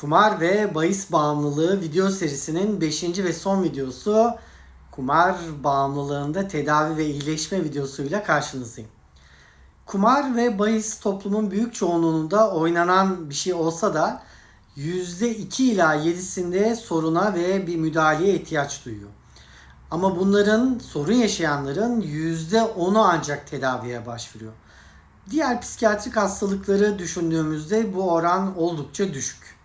Kumar ve bahis bağımlılığı video serisinin 5. ve son videosu kumar bağımlılığında tedavi ve iyileşme videosuyla karşınızdayım. Kumar ve bahis toplumun büyük çoğunluğunda oynanan bir şey olsa da %2 ila 7'sinde soruna ve bir müdahaleye ihtiyaç duyuyor. Ama bunların sorun yaşayanların %10'u ancak tedaviye başvuruyor. Diğer psikiyatrik hastalıkları düşündüğümüzde bu oran oldukça düşük.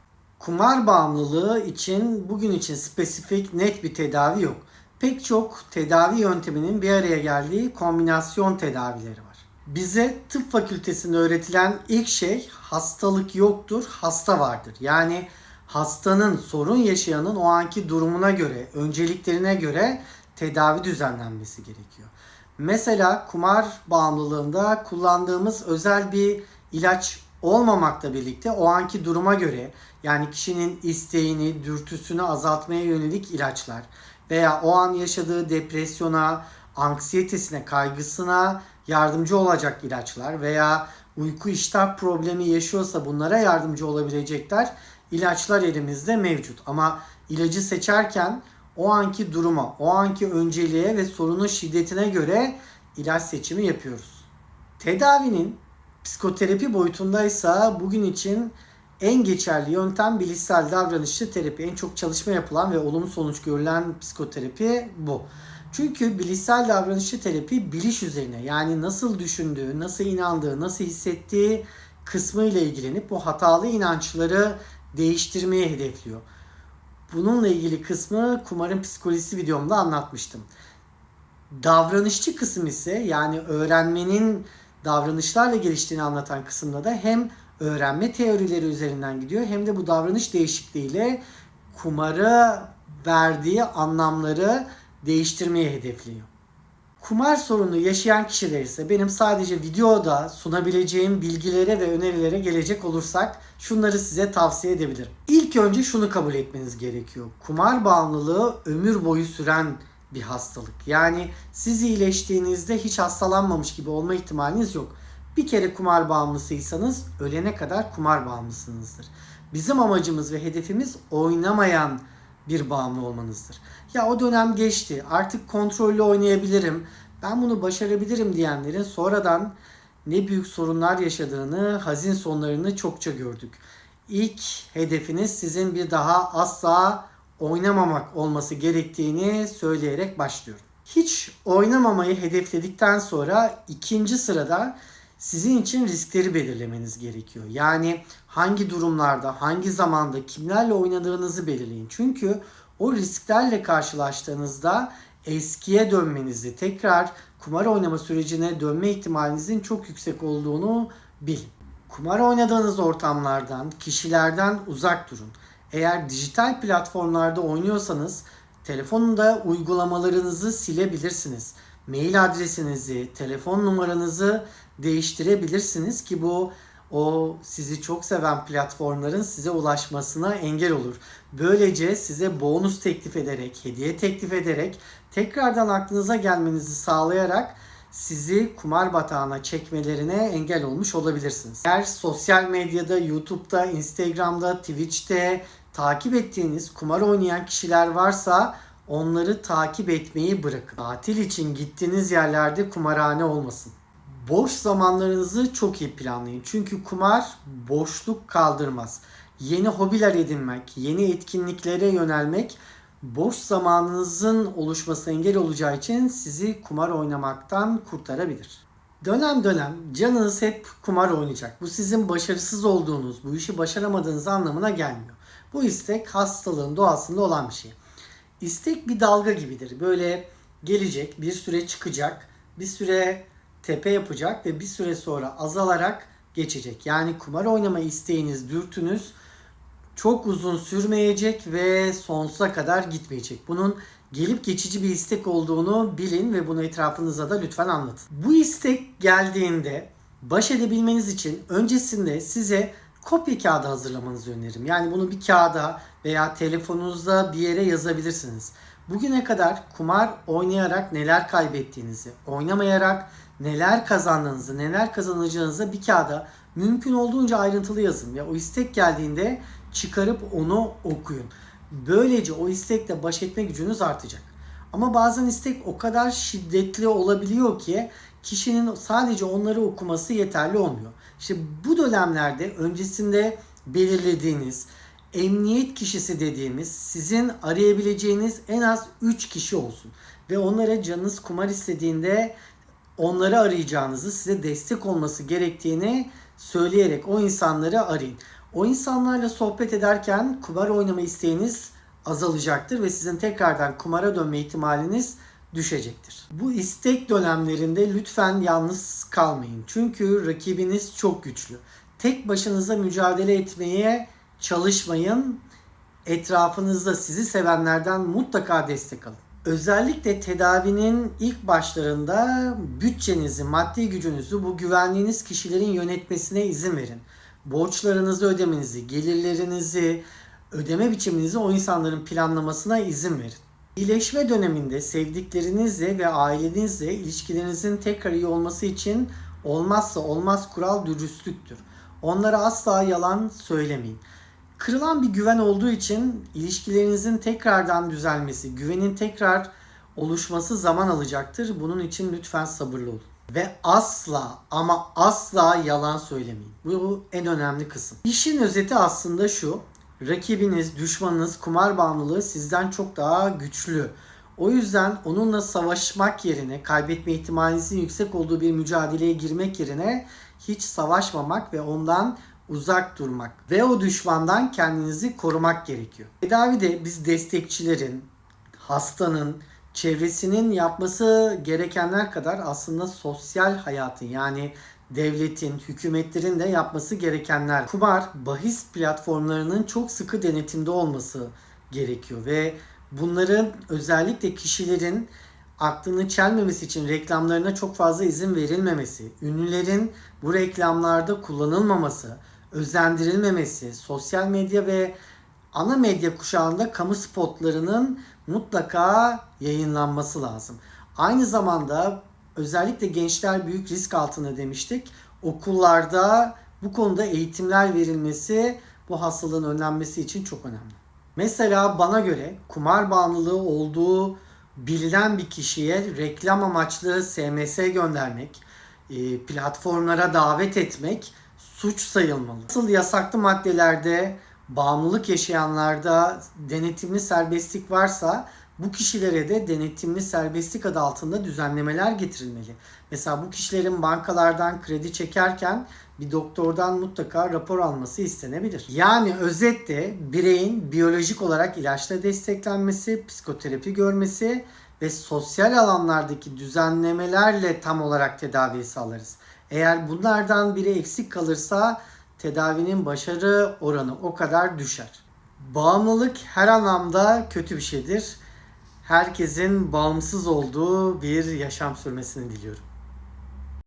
Kumar bağımlılığı için bugün için spesifik net bir tedavi yok. Pek çok tedavi yönteminin bir araya geldiği kombinasyon tedavileri var. Bize tıp fakültesinde öğretilen ilk şey hastalık yoktur, hasta vardır. Yani hastanın sorun yaşayanın o anki durumuna göre, önceliklerine göre tedavi düzenlenmesi gerekiyor. Mesela kumar bağımlılığında kullandığımız özel bir ilaç olmamakla birlikte o anki duruma göre yani kişinin isteğini, dürtüsünü azaltmaya yönelik ilaçlar veya o an yaşadığı depresyona, anksiyetesine, kaygısına yardımcı olacak ilaçlar veya uyku iştah problemi yaşıyorsa bunlara yardımcı olabilecekler ilaçlar elimizde mevcut. Ama ilacı seçerken o anki duruma, o anki önceliğe ve sorunun şiddetine göre ilaç seçimi yapıyoruz. Tedavinin psikoterapi boyutundaysa bugün için en geçerli yöntem bilişsel davranışçı terapi. En çok çalışma yapılan ve olumlu sonuç görülen psikoterapi bu. Çünkü bilişsel davranışçı terapi biliş üzerine yani nasıl düşündüğü, nasıl inandığı, nasıl hissettiği kısmı ile ilgilenip bu hatalı inançları değiştirmeye hedefliyor. Bununla ilgili kısmı kumarın psikolojisi videomda anlatmıştım. Davranışçı kısım ise yani öğrenmenin davranışlarla geliştiğini anlatan kısımda da hem öğrenme teorileri üzerinden gidiyor hem de bu davranış değişikliğiyle kumarı verdiği anlamları değiştirmeye hedefliyor. Kumar sorunu yaşayan kişiler ise benim sadece videoda sunabileceğim bilgilere ve önerilere gelecek olursak şunları size tavsiye edebilirim. İlk önce şunu kabul etmeniz gerekiyor. Kumar bağımlılığı ömür boyu süren bir hastalık. Yani siz iyileştiğinizde hiç hastalanmamış gibi olma ihtimaliniz yok. Bir kere kumar bağımlısıysanız ölene kadar kumar bağımlısınızdır. Bizim amacımız ve hedefimiz oynamayan bir bağımlı olmanızdır. Ya o dönem geçti. Artık kontrollü oynayabilirim. Ben bunu başarabilirim diyenlerin sonradan ne büyük sorunlar yaşadığını, hazin sonlarını çokça gördük. İlk hedefiniz sizin bir daha asla oynamamak olması gerektiğini söyleyerek başlıyorum. Hiç oynamamayı hedefledikten sonra ikinci sırada sizin için riskleri belirlemeniz gerekiyor. Yani hangi durumlarda, hangi zamanda, kimlerle oynadığınızı belirleyin. Çünkü o risklerle karşılaştığınızda eskiye dönmenizi, tekrar kumar oynama sürecine dönme ihtimalinizin çok yüksek olduğunu bilin. Kumar oynadığınız ortamlardan, kişilerden uzak durun. Eğer dijital platformlarda oynuyorsanız telefonunda uygulamalarınızı silebilirsiniz. Mail adresinizi, telefon numaranızı değiştirebilirsiniz ki bu o sizi çok seven platformların size ulaşmasına engel olur. Böylece size bonus teklif ederek, hediye teklif ederek tekrardan aklınıza gelmenizi sağlayarak sizi kumar batağına çekmelerine engel olmuş olabilirsiniz. Eğer sosyal medyada, YouTube'da, Instagram'da, Twitch'te takip ettiğiniz kumar oynayan kişiler varsa onları takip etmeyi bırakın. Tatil için gittiğiniz yerlerde kumarhane olmasın. Boş zamanlarınızı çok iyi planlayın. Çünkü kumar boşluk kaldırmaz. Yeni hobiler edinmek, yeni etkinliklere yönelmek boş zamanınızın oluşmasına engel olacağı için sizi kumar oynamaktan kurtarabilir. Dönem dönem canınız hep kumar oynayacak. Bu sizin başarısız olduğunuz, bu işi başaramadığınız anlamına gelmiyor. Bu istek hastalığın doğasında olan bir şey. İstek bir dalga gibidir. Böyle gelecek, bir süre çıkacak, bir süre tepe yapacak ve bir süre sonra azalarak geçecek. Yani kumar oynama isteğiniz, dürtünüz çok uzun sürmeyecek ve sonsuza kadar gitmeyecek. Bunun gelip geçici bir istek olduğunu bilin ve bunu etrafınıza da lütfen anlatın. Bu istek geldiğinde baş edebilmeniz için öncesinde size kopya kağıdı hazırlamanızı öneririm. Yani bunu bir kağıda veya telefonunuzda bir yere yazabilirsiniz. Bugüne kadar kumar oynayarak neler kaybettiğinizi, oynamayarak neler kazandığınızı, neler kazanacağınızı bir kağıda mümkün olduğunca ayrıntılı yazın. Ya o istek geldiğinde çıkarıp onu okuyun. Böylece o istekle baş etme gücünüz artacak. Ama bazen istek o kadar şiddetli olabiliyor ki kişinin sadece onları okuması yeterli olmuyor. İşte bu dönemlerde öncesinde belirlediğiniz emniyet kişisi dediğimiz sizin arayabileceğiniz en az 3 kişi olsun. Ve onlara canınız kumar istediğinde onları arayacağınızı, size destek olması gerektiğini söyleyerek o insanları arayın. O insanlarla sohbet ederken kumar oynama isteğiniz azalacaktır ve sizin tekrardan kumara dönme ihtimaliniz düşecektir. Bu istek dönemlerinde lütfen yalnız kalmayın. Çünkü rakibiniz çok güçlü. Tek başınıza mücadele etmeye çalışmayın. Etrafınızda sizi sevenlerden mutlaka destek alın. Özellikle tedavinin ilk başlarında bütçenizi, maddi gücünüzü bu güvenliğiniz kişilerin yönetmesine izin verin. Borçlarınızı ödemenizi, gelirlerinizi, ödeme biçiminizi o insanların planlamasına izin verin. İyileşme döneminde sevdiklerinizle ve ailenizle ilişkilerinizin tekrar iyi olması için olmazsa olmaz kural dürüstlüktür. Onlara asla yalan söylemeyin. Kırılan bir güven olduğu için ilişkilerinizin tekrardan düzelmesi, güvenin tekrar oluşması zaman alacaktır. Bunun için lütfen sabırlı olun. Ve asla ama asla yalan söylemeyin. Bu en önemli kısım. İşin özeti aslında şu. Rakibiniz, düşmanınız, kumar bağımlılığı sizden çok daha güçlü. O yüzden onunla savaşmak yerine, kaybetme ihtimalinizin yüksek olduğu bir mücadeleye girmek yerine hiç savaşmamak ve ondan uzak durmak ve o düşmandan kendinizi korumak gerekiyor. Tedavide biz destekçilerin, hastanın, çevresinin yapması gerekenler kadar aslında sosyal hayatın yani devletin, hükümetlerin de yapması gerekenler. Kumar, bahis platformlarının çok sıkı denetimde olması gerekiyor ve bunların özellikle kişilerin aklını çelmemesi için reklamlarına çok fazla izin verilmemesi, ünlülerin bu reklamlarda kullanılmaması, özendirilmemesi, sosyal medya ve ana medya kuşağında kamu spotlarının mutlaka yayınlanması lazım. Aynı zamanda özellikle gençler büyük risk altında demiştik. Okullarda bu konuda eğitimler verilmesi bu hastalığın önlenmesi için çok önemli. Mesela bana göre kumar bağımlılığı olduğu bilinen bir kişiye reklam amaçlı SMS göndermek, e, platformlara davet etmek suç sayılmalı. Asıl yasaklı maddelerde bağımlılık yaşayanlarda denetimli serbestlik varsa bu kişilere de denetimli serbestlik adı altında düzenlemeler getirilmeli. Mesela bu kişilerin bankalardan kredi çekerken bir doktordan mutlaka rapor alması istenebilir. Yani özetle bireyin biyolojik olarak ilaçla desteklenmesi, psikoterapi görmesi ve sosyal alanlardaki düzenlemelerle tam olarak tedavi sağlarız. Eğer bunlardan biri eksik kalırsa tedavinin başarı oranı o kadar düşer. Bağımlılık her anlamda kötü bir şeydir. Herkesin bağımsız olduğu bir yaşam sürmesini diliyorum.